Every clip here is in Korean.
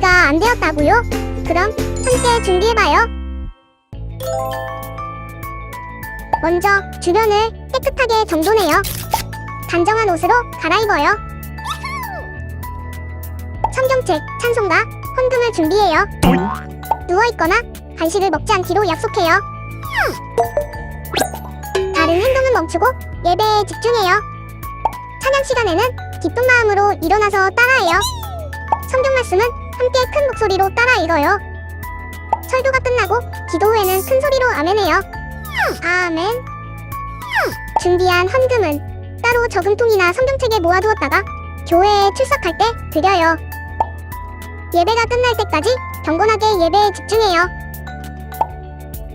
준비가 안 되었다고요? 그럼 함께 준비해봐요. 먼저 주변을 깨끗하게 정돈해요. 단정한 옷으로 갈아입어요. 성경책, 찬송가, 헌금을 준비해요. 누워있거나 간식을 먹지 않기로 약속해요. 다른 행동은 멈추고 예배에 집중해요. 찬양 시간에는 기쁜 마음으로 일어나서 따라해요. 성경 말씀은 함께 큰 목소리로 따라 읽어요. 설교가 끝나고 기도 후에는 큰 소리로 아멘해요. 아멘. 준비한 헌금은 따로 저금통이나 성경책에 모아두었다가 교회에 출석할 때 드려요. 예배가 끝날 때까지 경건하게 예배에 집중해요.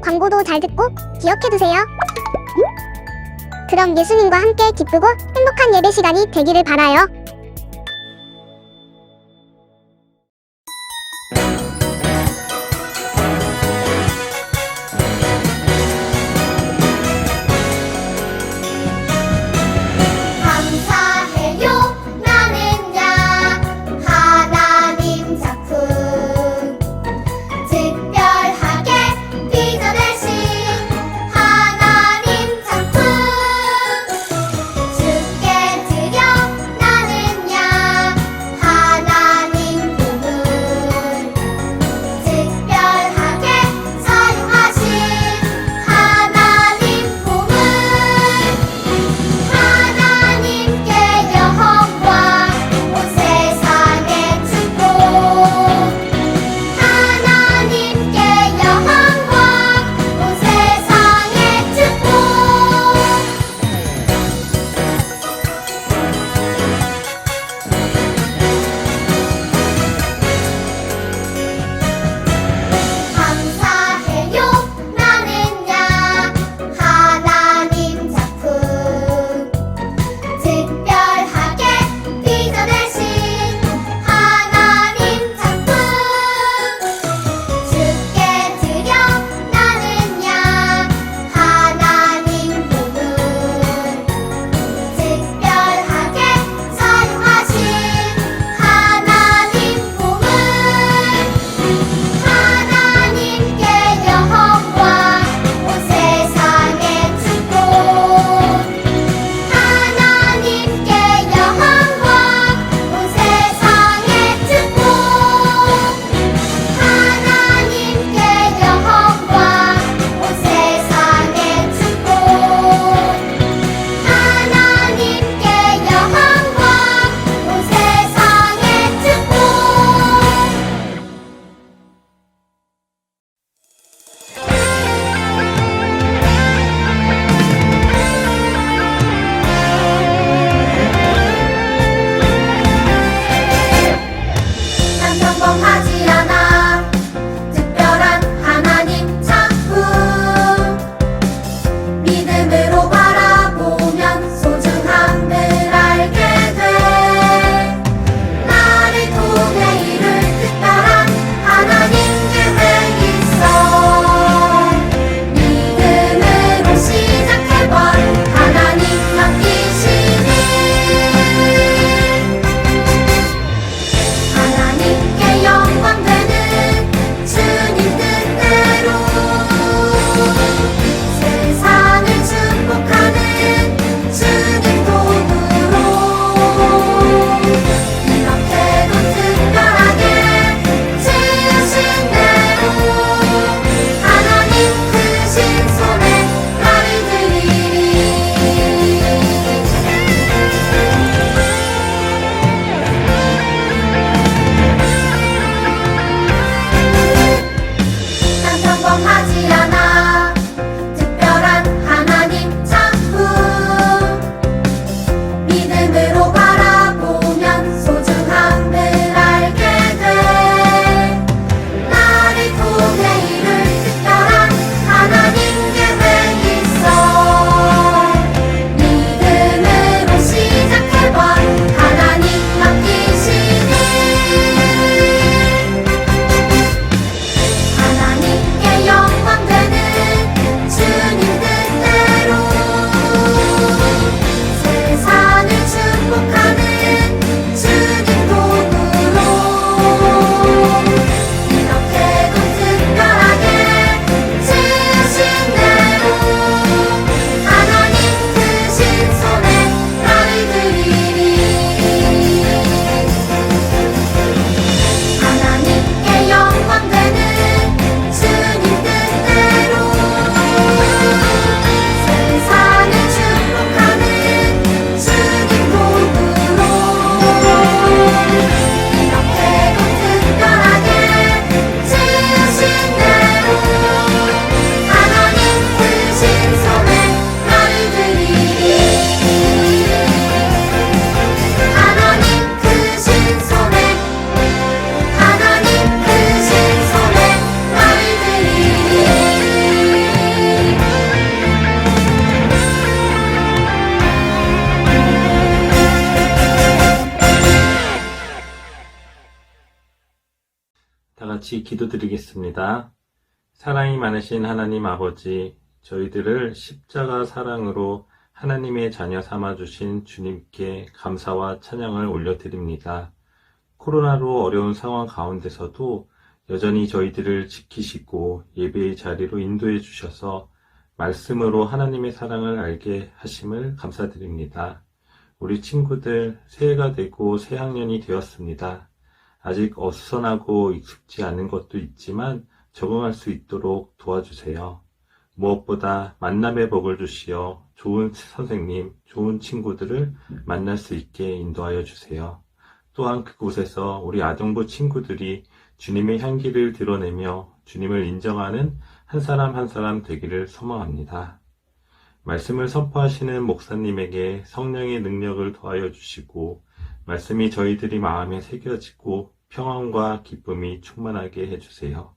광고도 잘 듣고 기억해두세요. 그럼 예수님과 함께 기쁘고 행복한 예배 시간이 되기를 바라요. 같이 기도드리겠습니다. 사랑이 많으신 하나님 아버지, 저희들을 십자가 사랑으로 하나님의 자녀 삼아주신 주님께 감사와 찬양을 올려드립니다. 코로나로 어려운 상황 가운데서도 여전히 저희들을 지키시고 예배의 자리로 인도해 주셔서 말씀으로 하나님의 사랑을 알게 하심을 감사드립니다. 우리 친구들 새해가 되고 새학년이 되었습니다. 아직 어수선하고 익숙지 않은 것도 있지만 적응할 수 있도록 도와주세요. 무엇보다 만남의 복을 주시어 좋은 선생님, 좋은 친구들을 만날 수 있게 인도하여 주세요. 또한 그곳에서 우리 아동부 친구들이 주님의 향기를 드러내며 주님을 인정하는 한 사람 한 사람 되기를 소망합니다. 말씀을 선포하시는 목사님에게 성령의 능력을 더하여 주시고 말씀이 저희들이 마음에 새겨지고 평안과 기쁨이 충만하게 해주세요.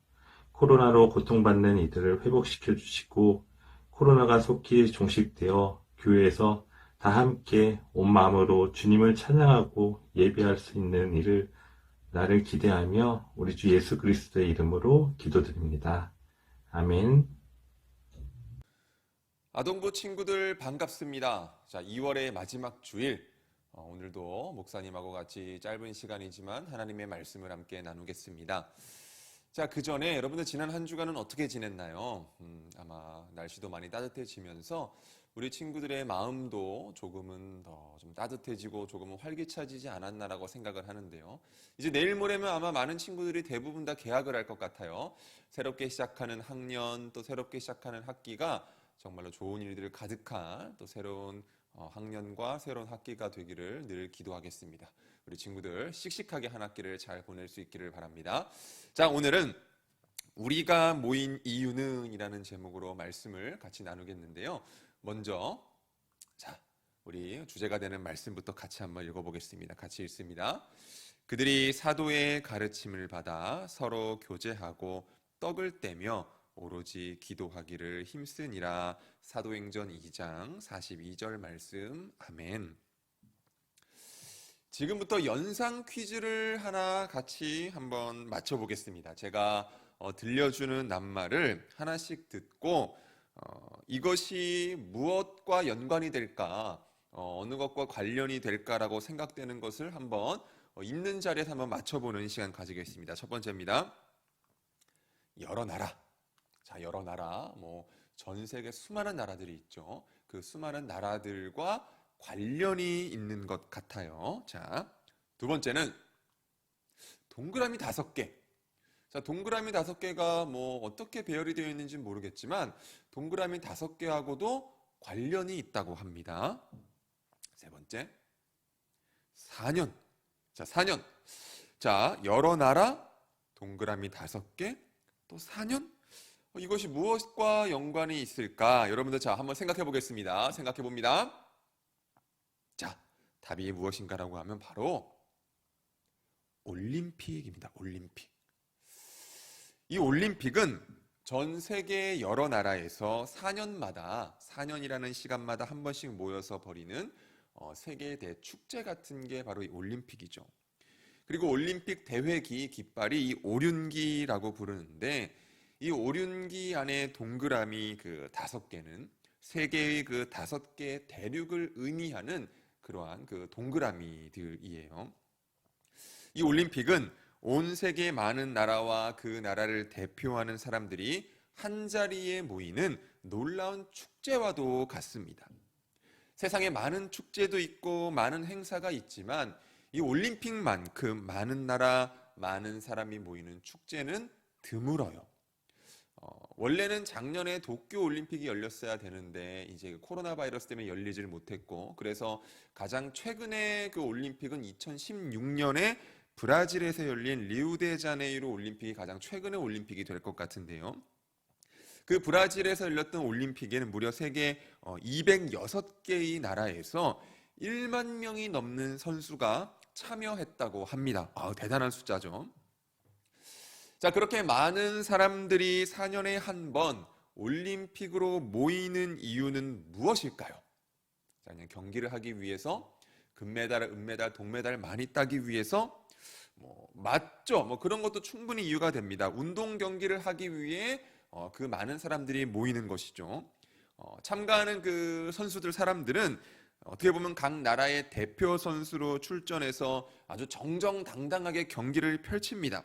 코로나로 고통받는 이들을 회복시켜 주시고 코로나가 속히 종식되어 교회에서 다 함께 온 마음으로 주님을 찬양하고 예배할 수 있는 일을 나를 기대하며 우리 주 예수 그리스도의 이름으로 기도드립니다. 아멘. 아동부 친구들 반갑습니다. 자, 2월의 마지막 주일. 어, 오늘도 목사님하고 같이 짧은 시간이지만 하나님의 말씀을 함께 나누겠습니다. 자, 그 전에 여러분들 지난 한 주간은 어떻게 지냈나요? 음, 아마 날씨도 많이 따뜻해지면서 우리 친구들의 마음도 조금은 더 좀 따뜻해지고 조금은 활기차지지 않았나라고 생각을 하는데요. 이제 내일 모레면 아마 많은 친구들이 대부분 다 개학을 할 것 같아요. 새롭게 시작하는 학년 또 새롭게 시작하는 학기가 정말로 좋은 일들을 가득한 또 새로운 어, 학년과 새로운 학기가 되기를 늘 기도하겠습니다. 우리 친구들 씩씩하게 한 학기를 잘 보낼 수 있기를 바랍니다. 자, 오늘은 우리가 모인 이유는 이라는 제목으로 말씀을 같이 나누겠는데요. 먼저, 자, 우리 주제가 되는 말씀부터 같이 한번 읽어보겠습니다. 같이 읽습니다. 그들이 사도의 가르침을 받아 서로 교제하고 떡을 떼며 오로지 기도하기를 힘쓰니라 사도행전 2장 42절 말씀 아멘. 지금부터 연상 퀴즈를 하나 같이 한번 맞춰보겠습니다. 제가 어, 들려주는 낱말을 하나씩 듣고 어, 이것이 무엇과 연관이 될까, 어, 느 것과 관련이 될까라고 생각되는 것을 한번 어, 있는 자리에서 한번 맞춰보는 시간 가지겠습니다. 첫 번째입니다. 나라. 자, 여러 나라, 뭐, 전 세계 수많은 나라들이 있죠. 그 수많은 나라들과 관련이 있는 것 같아요. 자, 두 번째는 동그라미 다섯 개. 자, 동그라미 다섯 개가 뭐 어떻게 배열이 되어 있는지 모르겠지만 동그라미 다섯 개하고도 관련이 있다고 합니다. 세 번째, 4년. 자, 4년. 자, 여러 나라, 동그라미 다섯 개, 또 4년? 어, 이것이 무엇과 연관이 있을까? 여러분들 자, 한번 생각해 보겠습니다. 생각해 봅니다. 자, 답이 무엇인가라고 하면 바로 올림픽입니다. 올림픽. 이 올림픽은 전 세계 여러 나라에서 4년마다 4년이라는 시간마다 한 번씩 모여서 벌이는 어, 세계 대축제 같은 게 바로 이 올림픽이죠. 그리고 올림픽 대회기 깃발이 이 오륜기라고 부르는데 이 오륜기 안에 동그라미 그 다섯 개는 세계의 그 다섯 개의 대륙을 의미하는 그러한 그 동그라미들이에요. 이 올림픽은 온 세계 많은 나라와 그 나라를 대표하는 사람들이 한 자리에 모이는 놀라운 축제와도 같습니다. 세상에 많은 축제도 있고 많은 행사가 있지만 이 올림픽만큼 많은 나라, 많은 사람이 모이는 축제는 드물어요. 어, 원래는 작년에 도쿄 올림픽이 열렸어야 되는데 이제 그 코로나 바이러스 때문에 열리질 못했고 그래서 가장 최근에 그 올림픽은 2016년에 브라질에서 열린 리우데자네이루 올림픽이 가장 최근의 올림픽이 될 것 같은데요. 그 브라질에서 열렸던 올림픽에는 무려 세계 206개의 나라에서 1만 명이 넘는 선수가 참여했다고 합니다. 아, 대단한 숫자죠. 자, 그렇게 많은 사람들이 4년에 한 번 올림픽으로 모이는 이유는 무엇일까요? 자, 그냥 경기를 하기 위해서 금메달, 은메달, 동메달 많이 따기 위해서 뭐 맞죠? 뭐 그런 것도 충분히 이유가 됩니다. 운동 경기를 하기 위해 어, 그 많은 사람들이 모이는 것이죠. 어, 참가하는 그 선수들 사람들은 어떻게 보면 각 나라의 대표 선수로 출전해서 아주 정정당당하게 경기를 펼칩니다.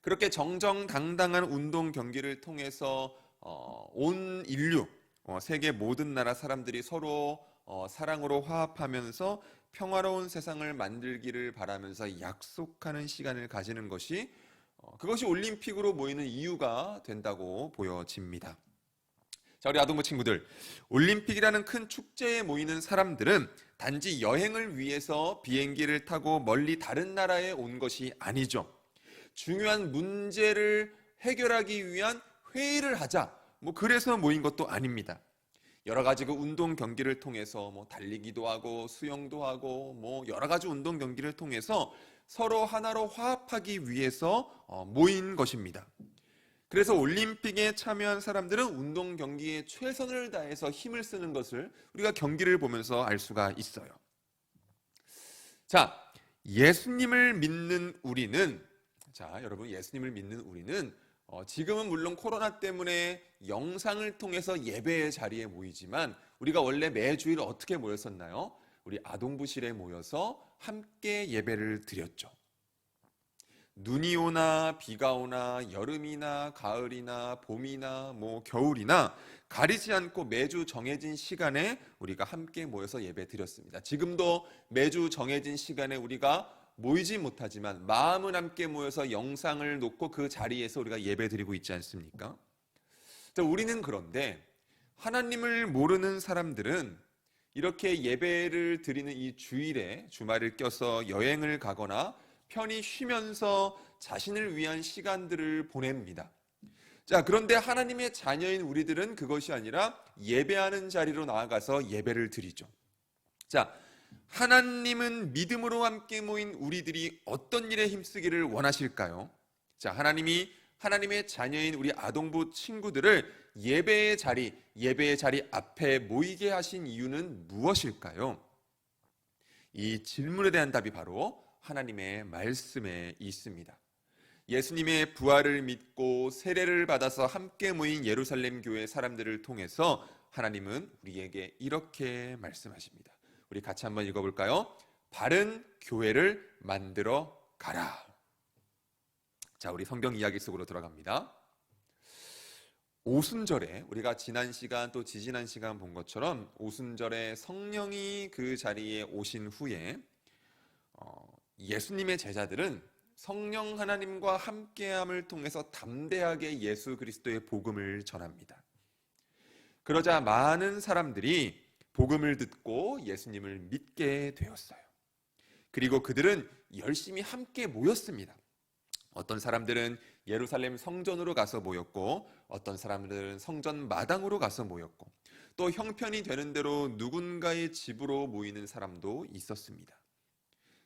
그렇게 정정당당한 운동 경기를 통해서 어, 온 인류, 어, 세계 모든 나라 사람들이 서로 어, 사랑으로 화합하면서 평화로운 세상을 만들기를 바라면서 약속하는 시간을 가지는 것이 어, 그것이 올림픽으로 모이는 이유가 된다고 보여집니다. 자, 우리 아동부 친구들, 올림픽이라는 큰 축제에 모이는 사람들은 단지 여행을 위해서 비행기를 타고 멀리 다른 나라에 온 것이 아니죠. 중요한 문제를 해결하기 위한 회의를 하자. 뭐 그래서 모인 것도 아닙니다. 여러 가지 그 운동 경기를 통해서 뭐 달리기도 하고 수영도 하고 뭐 여러 가지 운동 경기를 통해서 서로 하나로 화합하기 위해서 어, 모인 것입니다. 그래서 올림픽에 참여한 사람들은 운동 경기에 최선을 다해서 힘을 쓰는 것을 우리가 경기를 보면서 알 수가 있어요. 자, 예수님을 믿는 우리는 자, 여러분 예수님을 믿는 우리는 어, 지금은 물론 코로나 때문에 영상을 통해서 예배의 자리에 모이지만 우리가 원래 매주일 어떻게 모였었나요? 우리 아동부실에 모여서 함께 예배를 드렸죠. 눈이 오나 비가 오나 여름이나 가을이나 봄이나 뭐 겨울이나 가리지 않고 매주 정해진 시간에 우리가 함께 모여서 예배 드렸습니다. 지금도 매주 정해진 시간에 우리가 모이지 못하지만 마음은 함께 모여서 영상을 놓고 그 자리에서 우리가 예배 드리고 있지 않습니까? 자, 우리는 그런데 하나님을 모르는 사람들은 이렇게 예배를 드리는 이 주일에 주말을 껴서 여행을 가거나 편히 쉬면서 자신을 위한 시간들을 보냅니다. 자, 그런데 하나님의 자녀인 우리들은 그것이 아니라 예배하는 자리로 나아가서 예배를 드리죠. 자, 하나님은 믿음으로 함께 모인 우리들이 어떤 일에 힘쓰기를 원하실까요? 자, 하나님이 하나님의 자녀인 우리 아동부 친구들을 예배의 자리, 예배의 자리 앞에 모이게 하신 이유는 무엇일까요? 이 질문에 대한 답이 바로 하나님의 말씀에 있습니다. 예수님의 부활을 믿고 세례를 받아서 함께 모인 예루살렘 교회 사람들을 통해서 하나님은 우리에게 이렇게 말씀하십니다. 우리 같이 한번 읽어볼까요? 바른 교회를 만들어 가라. 자, 우리 성경 이야기 속으로 들어갑니다. 오순절에 우리가 지난 시간 또 지지난 시간 본 것처럼 오순절에 성령이 그 자리에 오신 후에 어, 예수님의 제자들은 성령 하나님과 함께함을 통해서 담대하게 예수 그리스도의 복음을 전합니다. 그러자 많은 사람들이 복음을 듣고 예수님을 믿게 되었어요. 그리고 그들은 열심히 함께 모였습니다. 어떤 사람들은 예루살렘 성전으로 가서 모였고, 어떤 사람들은 성전 마당으로 가서 모였고, 또 형편이 되는 대로 누군가의 집으로 모이는 사람도 있었습니다.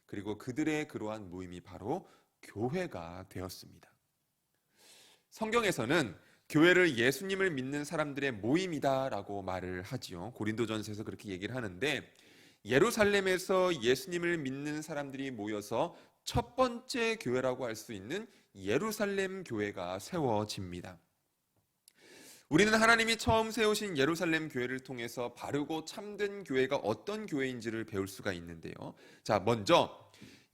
그리고 그들의 그러한 모임이 바로 교회가 되었습니다. 성경에서는 교회를 예수님을 믿는 사람들의 모임이다라고 말을 하지요. 고린도전서에서 그렇게 얘기를 하는데 예루살렘에서 예수님을 믿는 사람들이 모여서 첫 번째 교회라고 할 수 있는 예루살렘 교회가 세워집니다. 우리는 하나님이 처음 세우신 예루살렘 교회를 통해서 바르고 참된 교회가 어떤 교회인지를 배울 수가 있는데요. 자, 먼저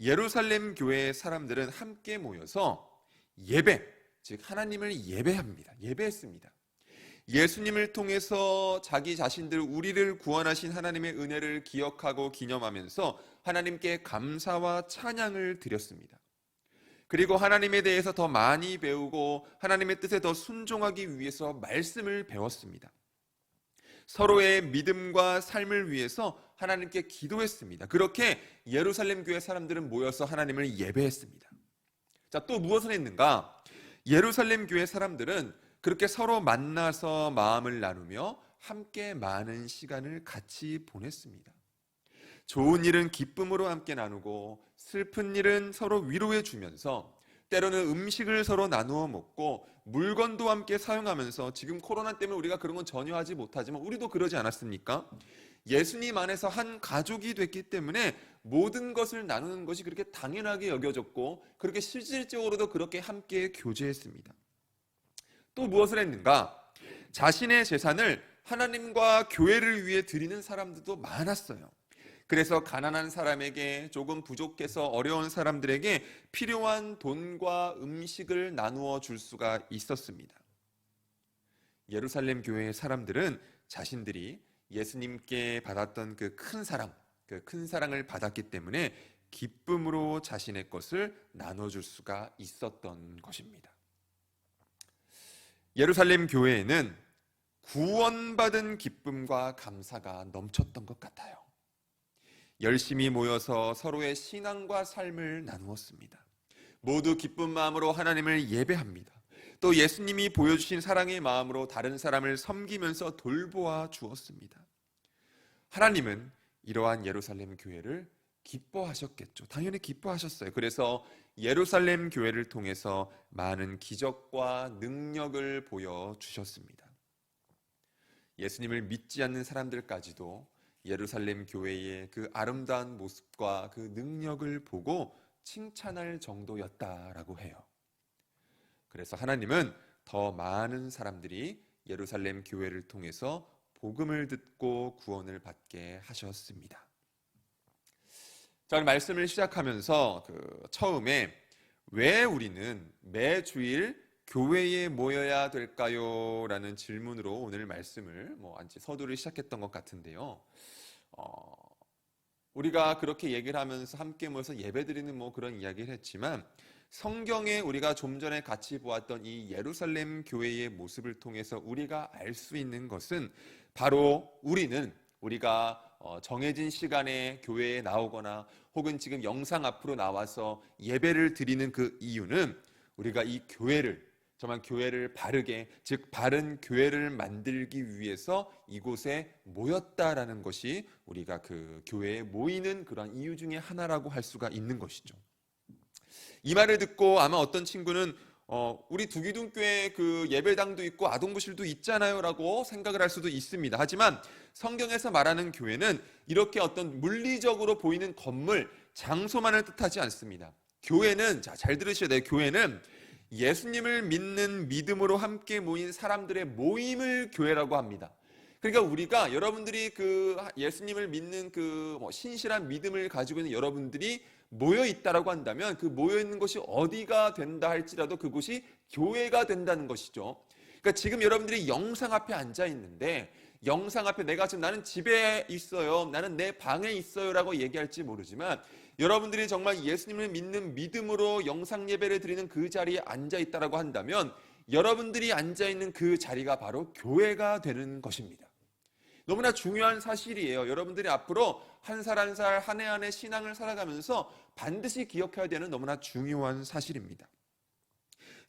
예루살렘 교회의 사람들은 함께 모여서 예배, 즉 하나님을 예배합니다. 예배했습니다. 예수님을 통해서 자기 자신들 우리를 구원하신 하나님의 은혜를 기억하고 기념하면서 하나님께 감사와 찬양을 드렸습니다. 그리고 하나님에 대해서 더 많이 배우고 하나님의 뜻에 더 순종하기 위해서 말씀을 배웠습니다. 서로의 믿음과 삶을 위해서 하나님께 기도했습니다. 그렇게 예루살렘 교회 사람들은 모여서 하나님을 예배했습니다. 자, 또 무엇을 했는가? 예루살렘 교회 사람들은 그렇게 서로 만나서 마음을 나누며 함께 많은 시간을 같이 보냈습니다. 좋은 일은 기쁨으로 함께 나누고 슬픈 일은 서로 위로해 주면서 때로는 음식을 서로 나누어 먹고 물건도 함께 사용하면서 지금 코로나 때문에 우리가 그런 건 전혀 하지 못하지만 우리도 그러지 않았습니까? 예수님 안에서 한 가족이 됐기 때문에 모든 것을 나누는 것이 그렇게 당연하게 여겨졌고 그렇게 실질적으로도 그렇게 함께 교제했습니다. 또 무엇을 했는가? 자신의 재산을 하나님과 교회를 위해 드리는 사람들도 많았어요. 그래서 가난한 사람에게 조금 부족해서 어려운 사람들에게 필요한 돈과 음식을 나누어 줄 수가 있었습니다. 예루살렘 교회의 사람들은 자신들이 예수님께 받았던 그 큰 사랑, 그 큰 사랑을 받았기 때문에 기쁨으로 자신의 것을 나눠줄 수가 있었던 것입니다. 예루살렘 교회에는 구원받은 기쁨과 감사가 넘쳤던 것 같아요. 열심히 모여서 서로의 신앙과 삶을 나누었습니다. 모두 기쁜 마음으로 하나님을 예배합니다. 또 예수님이 보여주신 사랑의 마음으로 다른 사람을 섬기면서 돌보아 주었습니다. 하나님은 이러한 예루살렘 교회를 기뻐하셨겠죠. 당연히 기뻐하셨어요. 그래서 예루살렘 교회를 통해서 많은 기적과 능력을 보여주셨습니다. 예수님을 믿지 않는 사람들까지도 예루살렘 교회의 그 아름다운 모습과 그 능력을 보고 칭찬할 정도였다라고 해요. 그래서 하나님은 더 많은 사람들이 예루살렘 교회를 통해서 복음을 듣고 구원을 받게 하셨습니다. 자, 말씀을 시작하면서 그 처음에 왜 우리는 매 주일 교회에 모여야 될까요? 라는 질문으로 오늘 말씀을 뭐 안지 서두를 시작했던 것 같은데요. 어, 우리가 그렇게 얘기를 하면서 함께 모여서 예배드리는 뭐 그런 이야기를 했지만 성경에 우리가 좀 전에 같이 보았던 이 예루살렘 교회의 모습을 통해서 우리가 알 수 있는 것은 바로 우리는 우리가 어, 정해진 시간에 교회에 나오거나 혹은 지금 영상 앞으로 나와서 예배를 드리는 그 이유는 우리가 이 교회를 정말 교회를 바르게 즉 바른 교회를 만들기 위해서 이곳에 모였다라는 것이 우리가 그 교회에 모이는 그런 이유 중에 하나라고 할 수가 있는 것이죠. 이 말을 듣고 아마 어떤 친구는 어, 우리 두기둥교회 그 예배당도 있고 아동부실도 있잖아요라고 생각을 할 수도 있습니다. 하지만 성경에서 말하는 교회는 이렇게 어떤 물리적으로 보이는 건물, 장소만을 뜻하지 않습니다. 교회는 자, 잘 들으셔야 돼요. 교회는 예수님을 믿는 믿음으로 함께 모인 사람들의 모임을 교회라고 합니다. 그러니까 우리가 여러분들이 그 예수님을 믿는 그 뭐 신실한 믿음을 가지고 있는 여러분들이 모여 있다라고 한다면 그 모여 있는 것이 어디가 된다 할지라도 그곳이 교회가 된다는 것이죠. 그러니까 지금 여러분들이 영상 앞에 앉아 있는데 영상 앞에 내가 지금 나는 집에 있어요. 나는 내 방에 있어요라고 얘기할지 모르지만 여러분들이 정말 예수님을 믿는 믿음으로 영상 예배를 드리는 그 자리에 앉아 있다라고 한다면 여러분들이 앉아 있는 그 자리가 바로 교회가 되는 것입니다. 너무나 중요한 사실이에요. 여러분들이 앞으로 한 살 한 살 한 해 한 해 신앙을 살아가면서 반드시 기억해야 되는 너무나 중요한 사실입니다.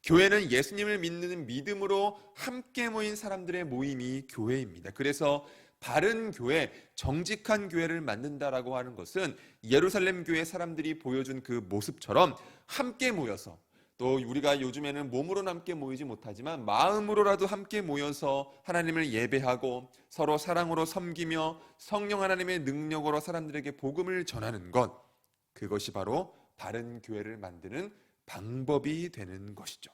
교회는 예수님을 믿는 믿음으로 함께 모인 사람들의 모임이 교회입니다. 그래서 바른 교회, 정직한 교회를 만든다라고 하는 것은 예루살렘 교회 사람들이 보여준 그 모습처럼 함께 모여서 또 우리가 요즘에는 몸으로 함께 모이지 못하지만 마음으로라도 함께 모여서 하나님을 예배하고 서로 사랑으로 섬기며 성령 하나님의 능력으로 사람들에게 복음을 전하는 것 그것이 바로 바른 교회를 만드는 방법이 되는 것이죠.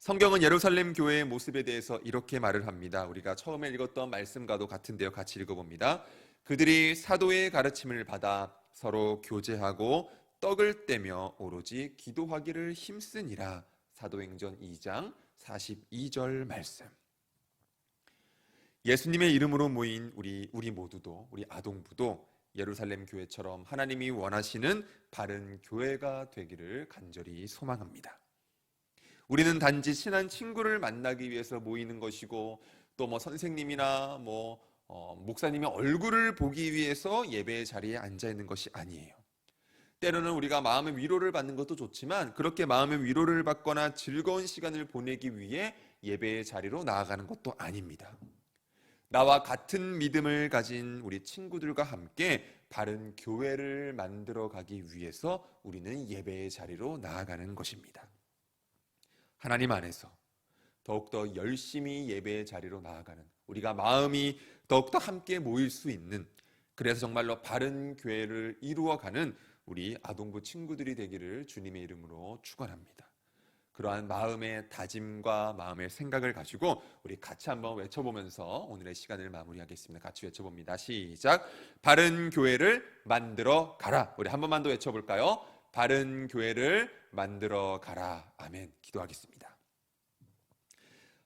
성경은 예루살렘 교회의 모습에 대해서 이렇게 말을 합니다. 우리가 처음에 읽었던 말씀과도 같은데요. 같이 읽어봅니다. 그들이 사도의 가르침을 받아 서로 교제하고 떡을 떼며 오로지 기도하기를 힘쓰니라. 사도행전 2장 42절 말씀. 예수님의 이름으로 모인 우리 우리 모두도 우리 아동부도 예루살렘 교회처럼 하나님이 원하시는 바른 교회가 되기를 간절히 소망합니다. 우리는 단지 친한 친구를 만나기 위해서 모이는 것이고 또 뭐 선생님이나 뭐 어, 목사님의 얼굴을 보기 위해서 예배의 자리에 앉아 있는 것이 아니에요. 때로는 우리가 마음의 위로를 받는 것도 좋지만 그렇게 마음의 위로를 받거나 즐거운 시간을 보내기 위해 예배의 자리로 나아가는 것도 아닙니다. 나와 같은 믿음을 가진 우리 친구들과 함께 바른 교회를 만들어 가기 위해서 우리는 예배의 자리로 나아가는 것입니다. 하나님 안에서 더욱더 열심히 예배의 자리로 나아가는 우리가 마음이 더욱더 함께 모일 수 있는 그래서 정말로 바른 교회를 이루어가는 우리 아동부 친구들이 되기를 주님의 이름으로 축원합니다. 그러한 마음의 다짐과 마음의 생각을 가지고 우리 같이 한번 외쳐보면서 오늘의 시간을 마무리하겠습니다. 같이 외쳐봅니다. 시작. 바른 교회를 만들어 가라. 우리 한 번만 더 외쳐볼까요? 바른 교회를 만들어 가라. 아멘. 기도하겠습니다.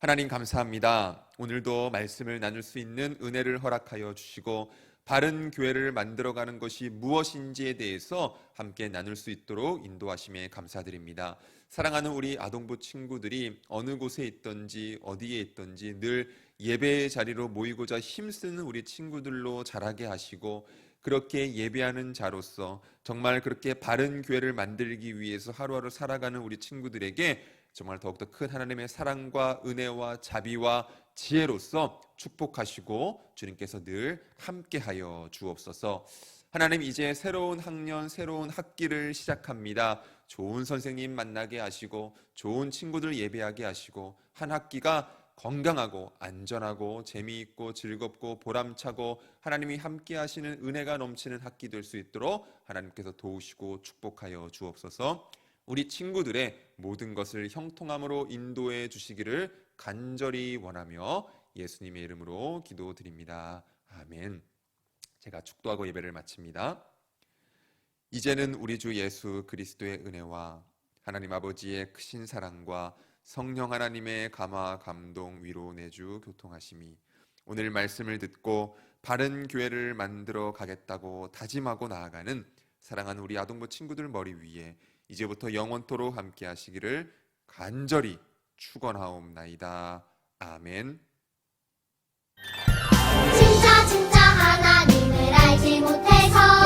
하나님 감사합니다. 오늘도 말씀을 나눌 수 있는 은혜를 허락하여 주시고 바른 교회를 만들어가는 것이 무엇인지에 대해서 함께 나눌 수 있도록 인도하심에 감사드립니다. 사랑하는 우리 아동부 친구들이 어느 곳에 있든지 어디에 있든지 늘 예배의 자리로 모이고자 힘쓰는 우리 친구들로 자라게 하시고 그렇게 예배하는 자로서 정말 그렇게 바른 교회를 만들기 위해서 하루하루 살아가는 우리 친구들에게 정말 더욱더 큰 하나님의 사랑과 은혜와 자비와 지혜로서 축복하시고 주님께서 늘 함께하여 주옵소서. 하나님 이제 새로운 학년, 새로운 학기를 시작합니다. 좋은 선생님 만나게 하시고 좋은 친구들 예배하게 하시고 한 학기가 건강하고 안전하고 재미있고 즐겁고 보람차고 하나님이 함께 하시는 은혜가 넘치는 학기 될 수 있도록 하나님께서 도우시고 축복하여 주옵소서. 우리 친구들의 모든 것을 형통함으로 인도해 주시기를 간절히 원하며 예수님의 이름으로 기도드립니다. 아멘. 제가 축도하고 예배를 마칩니다. 이제는 우리 주 예수 그리스도의 은혜와 하나님 아버지의 크신 사랑과 성령 하나님의 감화 감동 위로 내주 교통하심이 오늘 말씀을 듣고 바른 교회를 만들어 가겠다고 다짐하고 나아가는 사랑하는 우리 아동부 친구들 머리 위에 이제부터 영원토록 함께 하시기를 간절히 축원하옵나이다. 아멘. 진짜 진짜 하나님을 알지 못해서